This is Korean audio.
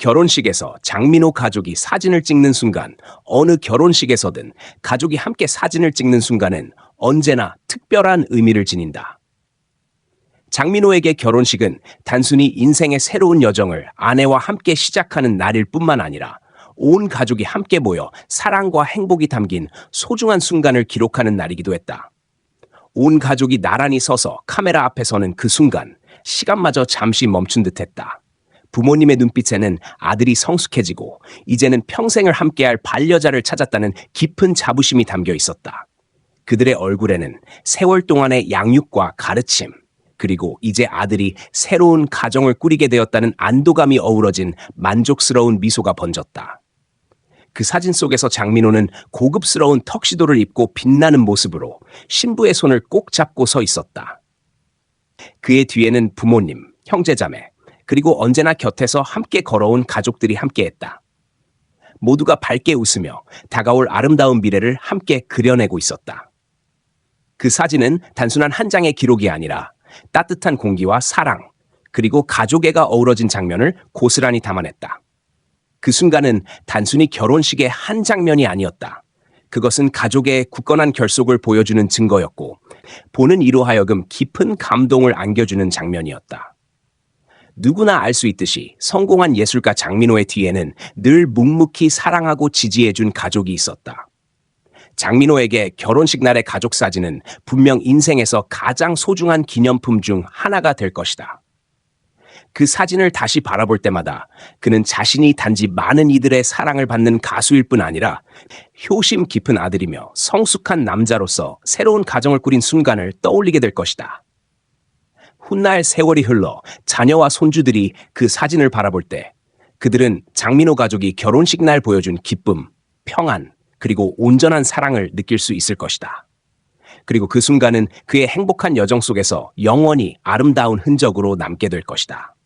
결혼식에서 장민호 가족이 사진을 찍는 순간, 어느 결혼식에서든 가족이 함께 사진을 찍는 순간은 언제나 특별한 의미를 지닌다. 장민호에게 결혼식은 단순히 인생의 새로운 여정을 아내와 함께 시작하는 날일 뿐만 아니라 온 가족이 함께 모여 사랑과 행복이 담긴 소중한 순간을 기록하는 날이기도 했다. 온 가족이 나란히 서서 카메라 앞에 서는 그 순간, 시간마저 잠시 멈춘 듯 했다. 부모님의 눈빛에는 아들이 성숙해지고 이제는 평생을 함께할 반려자를 찾았다는 깊은 자부심이 담겨 있었다. 그들의 얼굴에는 세월 동안의 양육과 가르침, 그리고 이제 아들이 새로운 가정을 꾸리게 되었다는 안도감이 어우러진 만족스러운 미소가 번졌다. 그 사진 속에서 장민호는 고급스러운 턱시도를 입고 빛나는 모습으로 신부의 손을 꼭 잡고 서 있었다. 그의 뒤에는 부모님, 형제자매, 그리고 언제나 곁에서 함께 걸어온 가족들이 함께했다. 모두가 밝게 웃으며 다가올 아름다운 미래를 함께 그려내고 있었다. 그 사진은 단순한 한 장의 기록이 아니라 따뜻한 공기와 사랑, 그리고 가족애가 어우러진 장면을 고스란히 담아냈다. 그 순간은 단순히 결혼식의 한 장면이 아니었다. 그것은 가족의 굳건한 결속을 보여주는 증거였고, 보는 이로 하여금 깊은 감동을 안겨주는 장면이었다. 누구나 알 수 있듯이 성공한 예술가 장민호의 뒤에는 늘 묵묵히 사랑하고 지지해준 가족이 있었다. 장민호에게 결혼식 날의 가족 사진은 분명 인생에서 가장 소중한 기념품 중 하나가 될 것이다. 그 사진을 다시 바라볼 때마다 그는 자신이 단지 많은 이들의 사랑을 받는 가수일 뿐 아니라 효심 깊은 아들이며 성숙한 남자로서 새로운 가정을 꾸린 순간을 떠올리게 될 것이다. 훗날 세월이 흘러 자녀와 손주들이 그 사진을 바라볼 때 그들은 장민호 가족이 결혼식 날 보여준 기쁨, 평안, 그리고 온전한 사랑을 느낄 수 있을 것이다. 그리고 그 순간은 그의 행복한 여정 속에서 영원히 아름다운 흔적으로 남게 될 것이다.